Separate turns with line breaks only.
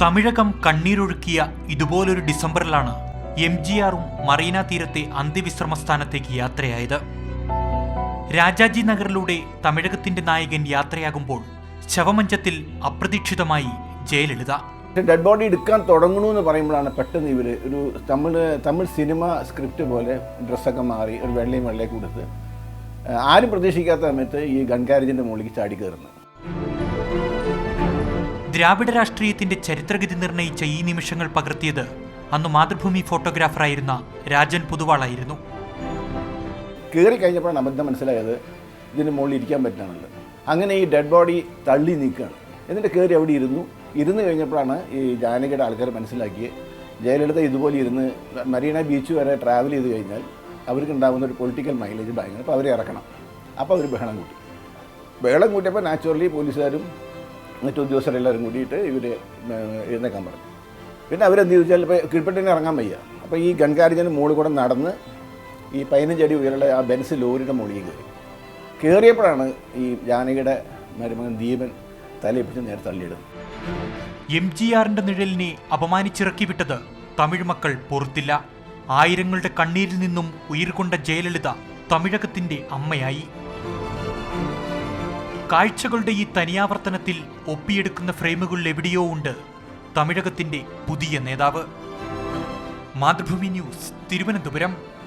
തമിഴകം കണ്ണീരൊഴുക്കിയ ഇതുപോലൊരു ഡിസംബറിലാണ് M G ആറും മറീന തീരത്തെ അന്ത്യവിശ്രമ സ്ഥാനത്തേക്ക് യാത്രയായത്. രാജാജി നഗറിലൂടെ തമിഴകത്തിന്റെ നായകൻ യാത്രയാകുമ്പോൾ ശവമഞ്ചത്തിൽ അപ്രതീക്ഷിതമായി ജയലളിത
ഡെഡ് ബോഡി എടുക്കാൻ തുടങ്ങണു എന്ന് പറയുമ്പോഴാണ് പെട്ടെന്ന് ഇവർ ഒരു തമിഴ് തമിഴ് സിനിമ സ്ക്രിപ്റ്റ് പോലെ ഡ്രസ്സൊക്കെ മാറി ഒരു വെള്ളയും വെള്ളയും കൊടുത്ത് ആരും പ്രതീക്ഷിക്കാത്ത സമയത്ത് ഈ ഗൺകാരേജിന്റെ മുകളിലേക്ക് ചാടി കയറുന്നത്.
ദ്രാവിഡ രാഷ്ട്രീയത്തിന്റെ ചരിത്രഗതി നിർണയിച്ച ഈ നിമിഷങ്ങൾ പകർത്തിയത് അന്ന് മാതൃഭൂമി ഫോട്ടോഗ്രാഫറായിരുന്ന രാജൻ പുതുവാളായിരുന്നു.
കയറി കഴിഞ്ഞപ്പോഴാണ് അബദ്ധം മനസ്സിലായത് ഇതിന് മുകളിൽ ഇരിക്കാൻ പറ്റാനുള്ളത്. അങ്ങനെ ഈ ഡെഡ് ബോഡി തള്ളി നീക്കുകയാണ്. എന്നിട്ട് കയറി അവിടെ ഇരുന്നു. ഇരുന്ന് കഴിഞ്ഞപ്പോഴാണ് ഈ ജാനകിയുടെ ആൾക്കാർ മനസ്സിലാക്കിയത്. ജയലളിത ഇതുപോലെ ഇരുന്ന് മരീന ബീച്ച് വരെ ട്രാവൽ ചെയ്ത് കഴിഞ്ഞാൽ അവർക്ക് ഉണ്ടാകുന്ന ഒരു പൊളിറ്റിക്കൽ മൈലേജ് ഭയങ്കര. അപ്പോൾ അവരെ ഇറക്കണം. അപ്പോൾ അവർ ബഹളം കൂട്ടി. ബഹളം കൂട്ടിയപ്പോൾ നാച്ചുറലി പോലീസുകാരും മറ്റു ഉദ്യോഗസ്ഥരെല്ലാവരും കൂടിയിട്ട് ഇവർ എഴുന്നേക്കാൻ പറഞ്ഞു. പിന്നെ അവരെന്ത് ചോദിച്ചാൽ ഇപ്പോൾ കീഴ്പ്പെട്ടിനെ ഇറങ്ങാൻ വയ്യ. അപ്പോൾ ഈ ഗൺകാരിജന് മുകളിൽ കൂടെ നടന്ന് ഈ പതിനഞ്ചടി ഉയരുള്ള ആ ബെൻസ് ലോറിയുടെ മുകളിൽ കയറി. കയറിയപ്പോഴാണ് ഈ ജാനകിയുടെ മരുമകൻ ദീപൻ തലയിപ്പിച്ച് നേരെ തള്ളിയിടുന്നത്.
എം ജി ആറിന്റെ നിഴലിനെ അപമാനിച്ചിറക്കി വിട്ടത് തമിഴ് മക്കൾ പൊറുത്തില്ല. ആയിരങ്ങളുടെ കണ്ണീരിൽ നിന്നും ഉയിർകൊണ്ട ജയലളിത തമിഴകത്തിന്റെ അമ്മയായി. കാഴ്ചകളുടെ ഈ തനിയാവർത്തനത്തിൽ ഒപ്പിയെടുക്കുന്ന ഫ്രെയിമുകൾ എവിടെയോ ഉണ്ട് തമിഴകത്തിന്റെ പുതിയ നേതാവ്. മാതൃഭൂമി ന്യൂസ് തിരുവനന്തപുരം.